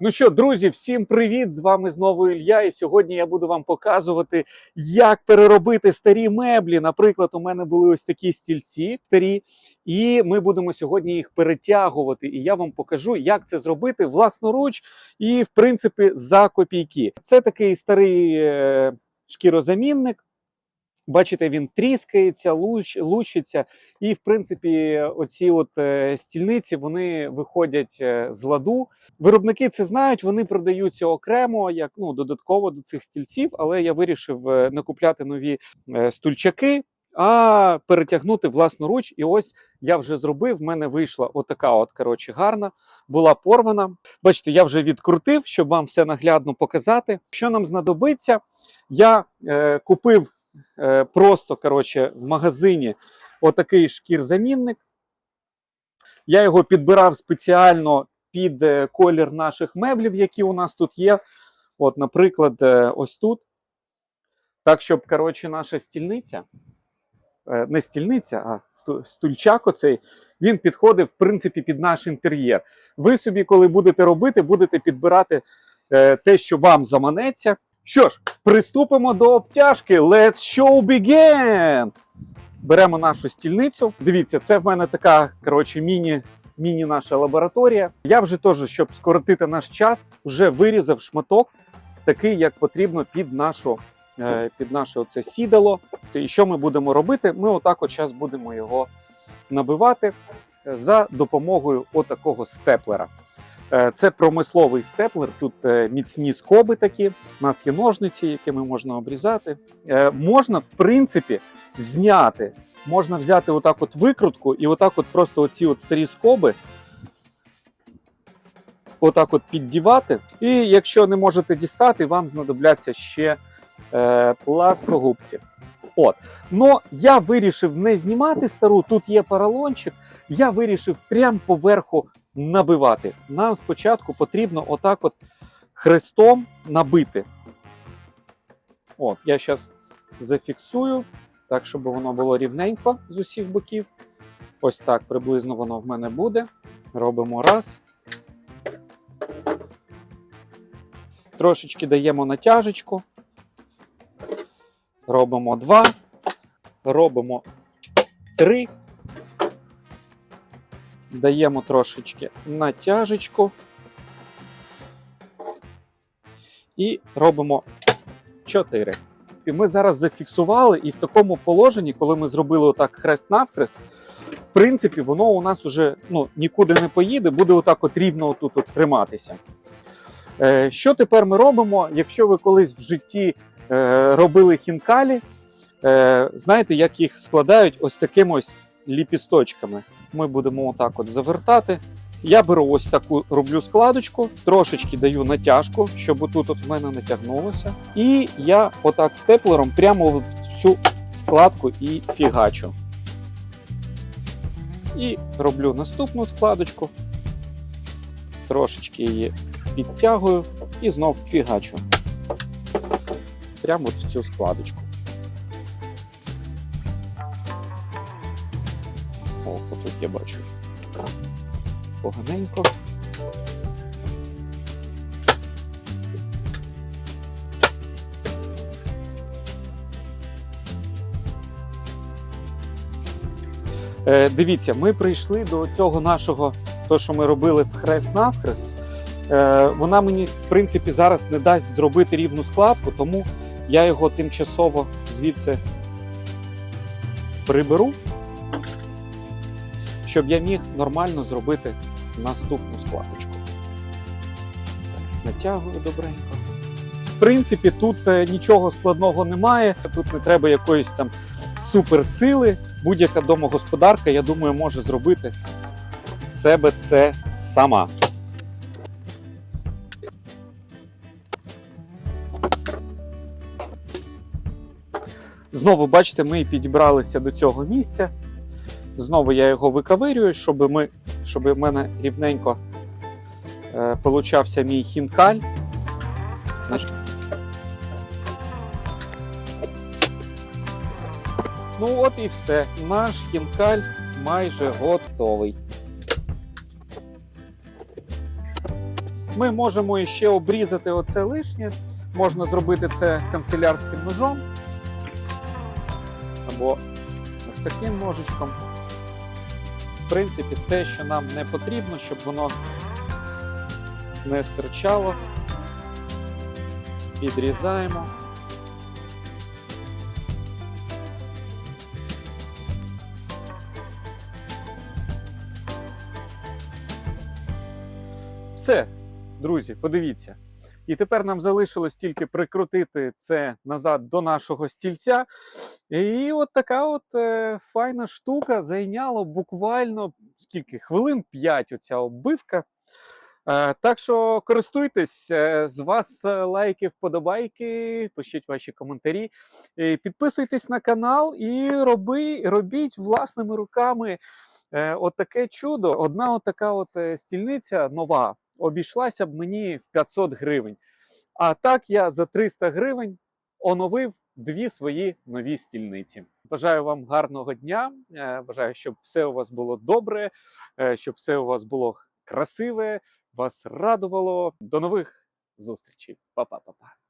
Ну що, друзі, всім привіт! З вами знову Ілля. І сьогодні я буду вам показувати, як переробити старі меблі. Наприклад, у мене були ось такі стільці старі, і ми будемо сьогодні їх перетягувати. І я вам покажу, як це зробити власноруч і, в принципі, за копійки. Це такий старий е, шкірозамінник. Бачите, він тріскається, луч, лущиться, і в принципі, оці от е, стільниці вони виходять е, з ладу. Виробники це знають, вони продаються окремо, як ну додатково до цих стільців. Але я вирішив не купляти нові е, стульчаки, а перетягнути власноруч. І ось я вже зробив. В мене вийшла отака, от коротше, гарна, була порвана. Бачите, я вже відкрутив, щоб вам все наглядно показати. Що нам знадобиться? Я е, купив е, просто коротше, в магазині отакий шкірзамінник. Я його підбирав спеціально під е, колір наших меблів, які у нас тут є. От, наприклад, е, ось тут. Так, щоб коротше, наша стільниця, не стільниця, а стульчак оцей, він підходив, в принципі, під наш інтер'єр. Ви собі, коли будете робити, будете підбирати те, що вам заманеться. Що ж, приступимо до обтяжки. Let's show begin! Беремо нашу стільницю. Дивіться, це в мене така коротше, міні, міні наша лабораторія. Я вже теж, щоб скоротити наш час, вже вирізав шматок, такий, як потрібно під нашу, е, під наше оце сідало. І що ми будемо робити? Ми отак от зараз будемо його набивати е, за допомогою отакого степлера. Е, Це промисловий степлер. Тут е, міцні скоби такі. У нас є ножниці, якими можна обрізати. Е, Можна, в принципі, зняти. Можна взяти отак от викрутку і отак от просто оці от старі скоби. Отак от піддівати. І якщо не можете дістати, вам знадобляться ще е, пласкогубці. От. Но я вирішив не знімати стару, тут є поролончик. Я вирішив прямо поверху набивати. Нам спочатку потрібно отак от хрестом набити. От, я зараз зафіксую, так, щоб воно було рівненько з усіх боків. Ось так приблизно воно в мене буде. Робимо раз. Трошечки даємо натяжечку. Робимо два. Робимо три. Даємо трошечки натяжечку. І робимо 4. І ми зараз зафіксували, і в такому положенні, коли ми зробили отак хрест навхрест, в принципі, воно у нас уже ну, нікуди не поїде, буде отак от рівно отут от триматися. Е, що тепер ми робимо? Якщо ви колись в житті робили хінкалі, е, знаєте, як їх складають ось такими ось ліпісточками. Ми будемо отак от завертати. Я беру ось таку роблю складочку, трошечки даю натяжку, щоб отут от в мене натягнулося. І я отак степлером прямо в цю складку і фігачу. І роблю наступну складочку, трошечки її підтягую і знов фігачу. Прямо от в цю складочку. О, отут я бачу поганенько. Е, дивіться, ми прийшли до цього нашого, то, що ми робили в хрест навхрест. Е, вона мені, в принципі, зараз не дасть зробити рівну складку, тому я його тимчасово звідси приберу, щоб я міг нормально зробити наступну складочку. Натягую добренько. В принципі, тут е, нічого складного немає. Тут не треба якоїсь там суперсили. Будь-яка домогосподарка, я думаю, може зробити в себе це сама. Знову бачите, ми підібралися до цього місця. Знову я його викавирюю, щоб, ми, щоб в мене рівненько е, получався мій хінкаль. Ну от і все. Наш хінкаль майже готовий. Ми можемо ще обрізати оце лишнє. Можна зробити це канцелярським ножом або ось таким ножичком. В принципі, те, що нам не потрібно, щоб воно не стирчало. Відрізаємо. Все, друзі, подивіться. І тепер нам залишилось тільки прикрутити це назад до нашого стільця. І от така от е, файна штука зайняло буквально скільки хвилин 5 оця оббивка. Е, так що користуйтесь, е, з вас е, лайки, вподобайки, пишіть ваші коментарі, е, підписуйтесь на канал і роби, робіть власними руками е, от таке чудо. Одна от така от е, стільниця нова обійшлася б мені в 500 гривень. А так я за 300 гривень оновив дві свої нові стільниці. Бажаю вам гарного дня. е, Бажаю, щоб все у вас було добре, е, щоб все у вас було красиве, вас радувало. До нових зустрічей. Па-па-па-па.